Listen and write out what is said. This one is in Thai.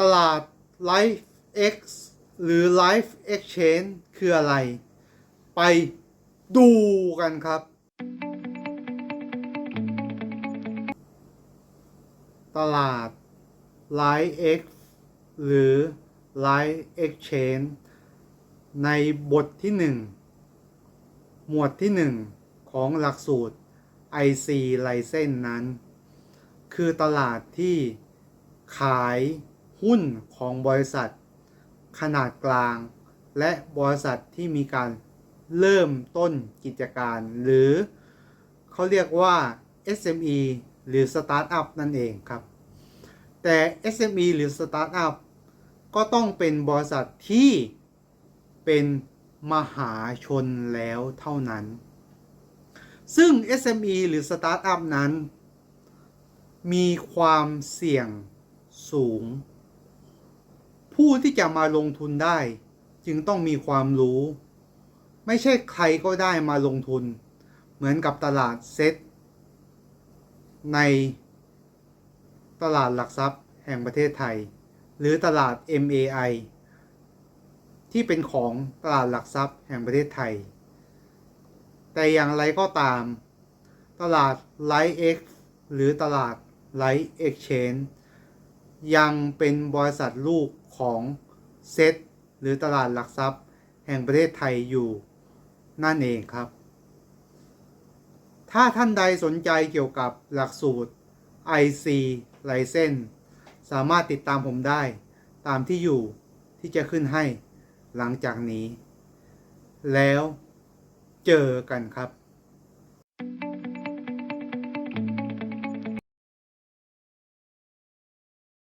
ตลาด Life X หรือ Life Exchange คืออะไร ไปดูกันครับ ตลาด Life X หรือ Life Exchange ในบทที่ 1 หมวดที่ 1 ของหลักสูตร IC License นั้น คือตลาดที่ขาย หุ้นของบริษัท ขนาดกลาง และบริษัทที่มีการเริ่มต้นกิจการ หรือเขาเรียกว่า SME หรือ Startup นั่นเองครับ แต่ SME หรือ Startup ก็ต้องเป็นบริษัทที่เป็นมหาชนแล้วเท่านั้น ซึ่ง SME หรือ Startup นั้น มีความเสี่ยงสูง ผู้ที่จะมาลงทุนได้ จึงต้องมีความรู้ ไม่ใช่ใครก็ได้มาลงทุน เหมือนกับตลาดเซ็ตในตลาดหลักทรัพย์แห่งประเทศไทย หรือตลาด MAI ที่เป็นของตลาดหลักทรัพย์แห่งประเทศไทย แต่อย่างไรก็ตาม ตลาด Light X หรือตลาด Light Exchange ยังเป็นบริษัทลูก ของเซตหรือตลาดหลักทรัพย์ แห่งประเทศไทยอยู่นั่นเองครับ ถ้าท่านใดสนใจเกี่ยวกับหลักสูตร IC License สามารถติดตามผมได้ตามที่อยู่ที่จะขึ้นให้หลังจากนี้ แล้วเจอกันครับ